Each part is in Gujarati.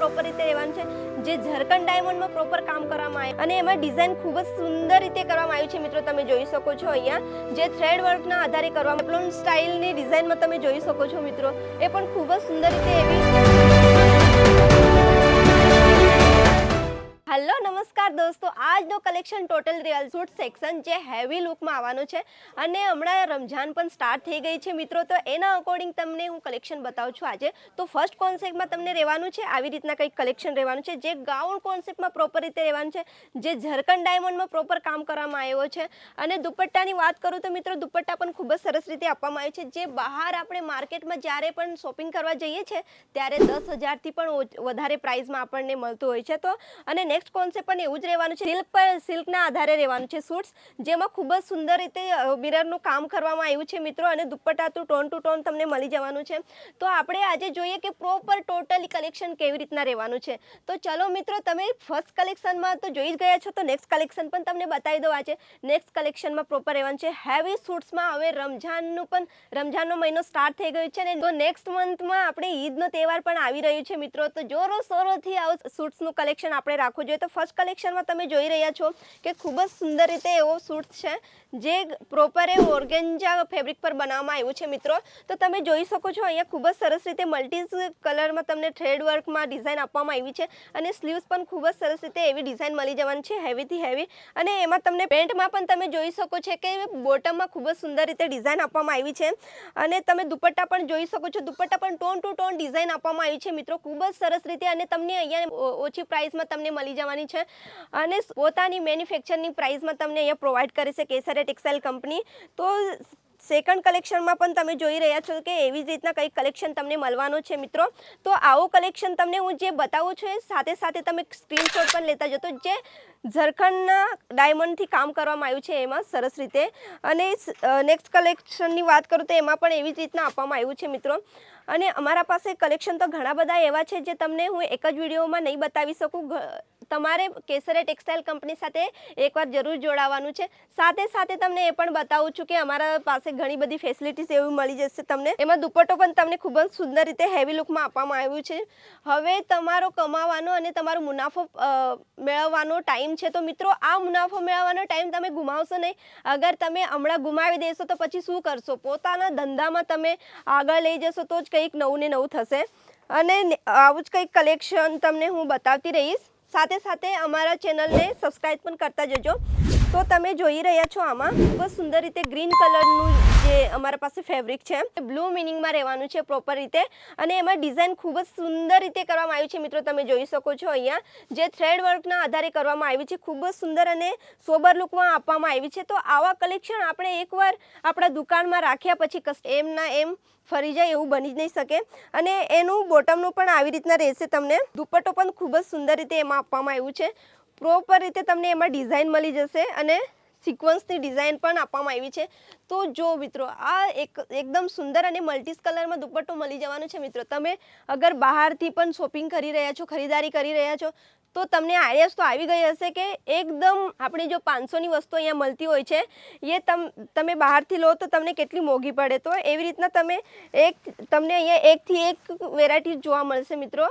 પ્રોપર રીતે રહેવાનું છે. જે ઝરકન ડાયમંડમાં પ્રોપર કામ કરવામાં આવે. અને એમાં ડિઝાઇન ખૂબ જ સુંદર રીતે કરવામાં આવ્યું છે મિત્રો, તમે જોઈ શકો છો અહીંયા. જે થ્રેડ વર્કના આધારે કરવામાં પેપ્લોન સ્ટાઇલની ડિઝાઇનમાં તમે જોઈ શકો છો મિત્રો. એ પણ ખૂબ જ સુંદર રીતે એવી હેલો, નમસ્કાર દોસ્તો. આજનો collection total real suit section જે હેવી લુકમાં આવવાનું છે અને હમણાં રમઝાન પણ સ્ટાર્ટ થઈ ગઈ છે. મિત્રો, તો એના અકોર્ડિંગ તમને હું કલેક્શન બતાવું છું આજે. તો ફર્સ્ટ કોન્સેપ્ટમાં તમને રહેવાનું છે, આવી રીતના કંઈક કલેક્શન રહેવાનું છે, જે ગાઉન કોન્સેપ્ટમાં પ્રોપર રીતે રહેવાનું છે, જે ઝરકન ડાયમંડમાં પ્રોપર કામ કરવામાં આવ્યો છે. અને દુપટ્ટાની વાત કરું તો મિત્રો, દુપટ્ટા પણ ખૂબ જ સરસ રીતે આપવામાં આવ્યો છે. જે બહાર આપણે માર્કેટમાં જ્યારે પણ શોપિંગ કરવા જઈએ છીએ ત્યારે દસ હજારથી પણ વધારે પ્રાઇસમાં આપણને મળતું હોય છે તો. અને નેક્સ્ટ કોન્સેપ્ટ પણ એવું જ રહેવાનું છે. સિલ્ક પર સિલ્કના આધારે રહેવાનું છે સૂટ્સ જેમાં ખૂબ જ સુંદર રીતે મિરરનું કામ કરવામાં આવ્યું છે મિત્રો અને દુપટ્ટા તો ટોન ટુ ટોન તમને મળી જવાનું છે. તો આપણે આજે જોઈએ કે પ્રોપર ટોટલી કલેક્શન કેવી રીતના રહેવાનું છે. તો ચલો મિત્રો, તમે ફર્સ્ટ કલેક્શનમાં તો જોઈ જ ગયા છો, તો નેક્સ્ટ કલેક્શન પણ તમને બતાવી દો આજે નેક્સ્ટ કલેક્શનમાં પ્રોપર રહેવાનું છે. હેવી સૂટ્સમાં હવે રમઝાનનું પણ, રમઝાનનો મહિનો સ્ટાર્ટ થઈ ગયો છે ને, તો નેક્સ્ટ મંથમાં આપણે ઈદનો તહેવાર પણ આવી રહ્યો છે મિત્રો. તો જોરો સોરોથી આવું સૂટ્સનું કલેક્શન આપણે રાખવું જોઈએ. તો ફર્સ્ટ કલેક્શનમાં તમે જોઈ રહ્યા છો કે ખૂબ જ સુંદર રીતે એવો સૂટ છે, જે પ્રોપર એ ઓર્ગેન્જા ફેબ્રિક પર બનાવવામાં આવ્યું છે મિત્રો. તો તમે જોઈ શકો છો અહીંયા ખૂબ જ સરસ રીતે મલ્ટી કલરમાં તમને થ્રેડ વર્કમાં ડિઝાઇન આપવામાં આવી છે અને સ્લીવ્સ પણ ખૂબ જ સરસ રીતે એવી ડિઝાઇન મળી જવાની છે હેવીથી હેવી અને એમાં તમને પેન્ટમાં પણ તમે જોઈ શકો છો કે બોટમમાં ખૂબ જ સુંદર રીતે ડિઝાઇન આપવામાં આવી છે. અને તમે દુપટ્ટા પણ જોઈ શકો છો, દુપટ્ટા પણ ટોન ટુ ટોન ડિઝાઇન આપવામાં આવી છે મિત્રો. ખૂબ જ સરસ રીતે અને તમને અહીંયા ઓછી પ્રાઇસમાં તમને મળી જવાની છે અને પોતાની મેન્યુફેક્ચરની પ્રાઇસમાં તમને અહીંયા પ્રોવાઈડ કરે છે કેસરે ટેક્સટાઇલ કંપની તો સેકન્ડ કલેક્શનમાં પણ તમે જોઈ રહ્યા છો કે એવી જ રીતના કંઈક કલેક્શન તમને મળવાનું છે મિત્રો. તો આવું કલેક્શન તમને હું જે બતાવું છું એ સાથે સાથે તમે સ્ક્રીનશોટ પણ લેતા જતો જે ઝરખંડના ડાયમંડથી કામ કરવામાં આવ્યું છે એમાં સરસ રીતે. અને નેક્સ્ટ કલેક્શનની વાત કરું તો એમાં પણ એવી જ રીતના આપવામાં આવ્યું છે મિત્રો. અને અમારા પાસે કલેક્શન તો ઘણા બધા એવા છે જે તમને હું એક જ વિડીયોમાં નહીં બતાવી શકું. તમારે કેસરે ટેક્સટાઇલ કંપની સાથે એકવાર જરૂર જોડાવાનું છે. સાથે સાથે તમને એ પણ બતાવું છું કે અમારા પાસે ઘણી બધી ફેસિલિટીઝ એવી મળી જશે તમને. એમાં દુપટ્ટો પણ તમને ખૂબ જ સુંદર રીતે હેવી લુકમાં આપવામાં આવ્યું છે. હવે તમારો કમાવાનો અને તમારો મુનાફો મેળવવાનો ટાઈમ છે. તો મિત્રો, આ મુનાફો મેળવવાનો ટાઈમ તમે ગુમાવશો નહીં. અગર તમે હમણાં ગુમાવી દેશો તો પછી શું કરશો? પોતાના ધંધામાં તમે આગળ લઈ જશો તો જ કંઈક નવું ને નવું થશે. અને આવું જ કંઈક કલેક્શન તમને હું બતાવતી રહીશ. સાથે સાથે અમારા ચેનલને સબસ્ક્રાઈબ પણ કરતા જજો. તો તમે જોઈ રહ્યા છો આમાં ખૂબ જ સુંદર રીતે ગ્રીન કલરનું જે અમારા પાસે ફેબ્રિક છે બ્લુ મિનિંગમાં રહેવાનું છે પ્રોપર રીતે. અને એમાં ડિઝાઇન ખૂબ જ સુંદર રીતે કરવામાં આવ્યું છે. મિત્રો, તમે જોઈ શકો છો અહીંયા જે થ્રેડ વર્કના આધારે કરવામાં આવી છે. ખૂબ જ સુંદર અને સોબર લુકમાં આપવામાં આવી છે. તો આવા કલેક્શન આપણે એકવાર આપણા દુકાનમાં રાખ્યા પછી એમના એમ ફરી જાય એવું બની જ નહીં શકે. અને એનું બોટમનું પણ આવી રીતના રહેશે તમને. દુપટ્ટો પણ ખૂબ જ સુંદર રીતે એમાં આપવામાં આવ્યું છે. પ્રોપર રીતે તમને એમાં ડિઝાઇન મળી જશે અને સિક્વન્સની ડિઝાઇન પણ આપવામાં આવી છે. તો જો મિત્રો, આ એક એકદમ સુંદર અને મલ્ટીસ કલરમાં દુપટ્ટો મળી જવાનો છે મિત્રો. તમે અગર બહારથી પણ શોપિંગ કરી રહ્યા છો, ખરીદારી કરી રહ્યા છો, તો તમને આઈડિયાસ તો આવી ગઈ હશે કે એકદમ આપણી જો પાંચસોની વસ્તુ અહીંયા મળતી હોય છે, એ તમ, તમે બહારથી લો તો તમને કેટલી મોંઘી પડે. તો એવી રીતના તમે એક, તમને અહીંયા એકથી એક વેરાયટી જોવા મળશે મિત્રો.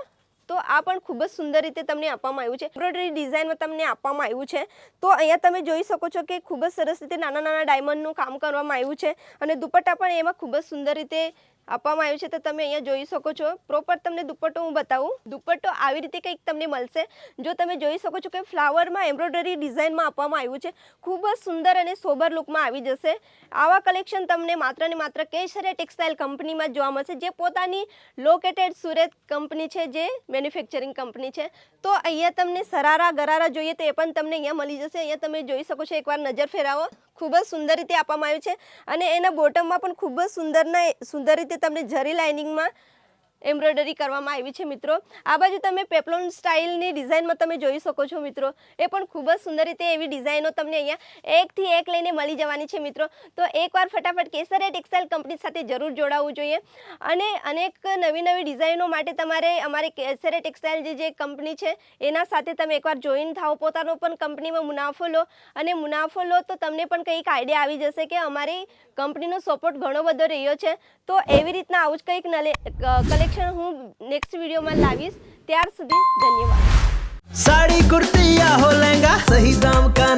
તો આ પણ ખૂબ જ સુંદર રીતે તમને આપવામાં આવ્યું છે. એમ્બ્રોઇડરી ડિઝાઇનમાં તમને આપવામાં આવ્યું છે. તો અહીંયા તમે જોઈ શકો છો કે ખૂબ જ સરસ રીતે નાના નાના ડાયમંડનું કામ કરવામાં આવ્યું છે અને દુપટ્ટા પણ એમાં ખૂબ જ સુંદર રીતે આપવામાં આવ્યું છે તો તમે અહીંયા જોઈ શકો છો. પ્રોપર તમને દુપટ્ટો હું બતાવું. દુપટ્ટો આવી રીતે કંઈક તમને મળશે. જો તમે જોઈ શકો છો કે ફ્લાવરમાં એમ્બ્રોઇડરી ડિઝાઇનમાં આપવામાં આવ્યું છે. ખૂબ જ સુંદર અને સોબર લુકમાં આવી જશે. આવા કલેક્શન તમને માત્ર ને માત્ર કેસરે ટેક્સટાઇલ કંપનીમાં જોવા મળશે, જે પોતાની લોકેટેડ સુરત કંપની છે, જે મેન્યુફેક્ચરિંગ કંપની છે. તો અહીંયા તમને સરારા ગરારા જોઈએ તો એ પણ તમને અહીંયા મળી જશે. અહીંયા તમે જોઈ શકો છો એકવાર નજર ફેરાવો. ખૂબ જ સુંદર રીતે આપવામાં આવ્યું છે. અને એના બોટમમાં પણ ખૂબ જ સુંદરના સુંદર રીતે તમને જરી લાઇનિંગમાં એમ્બ્રોઇડરી કરવામાં આવી છે મિત્રો. આ બાજુ તમે પેપલોન સ્ટાઇલની ડિઝાઇનમાં તમે જોઈ શકો છો મિત્રો. એ પણ ખૂબ જ સુંદર રીતે એવી ડિઝાઇનો તમને અહીંયા એકથી એક લઈને મળી જવાની છે મિત્રો. તો એકવાર ફટાફટ કેસરે ટેક્સટાઇલ કંપની સાથે જરૂર જોડાવવું જોઈએ. અને અનેક નવી નવી ડિઝાઇનો માટે તમારે અમારી કેસરે ટેક્સટાઇલ જે જે કંપની છે, એના સાથે તમે એકવાર જોઈન થાઓ. પોતાનો પણ કંપનીમાં મુનાફો લો. અને મુનાફો લો તો તમને પણ કંઈક આઈડિયા આવી જશે કે અમારી કંપનીનો સપોર્ટ ઘણો બધો રહ્યો છે. તો એવી રીતના આવું જ કંઈક કલેક્શન કલેક્શન હું નેક્સ્ટ વિડીયોમાં લાવીશ. ત્યાર સુધી ધન્યવાદ. સાડી કુર્તી હો લહેંગા, સહી દામ કા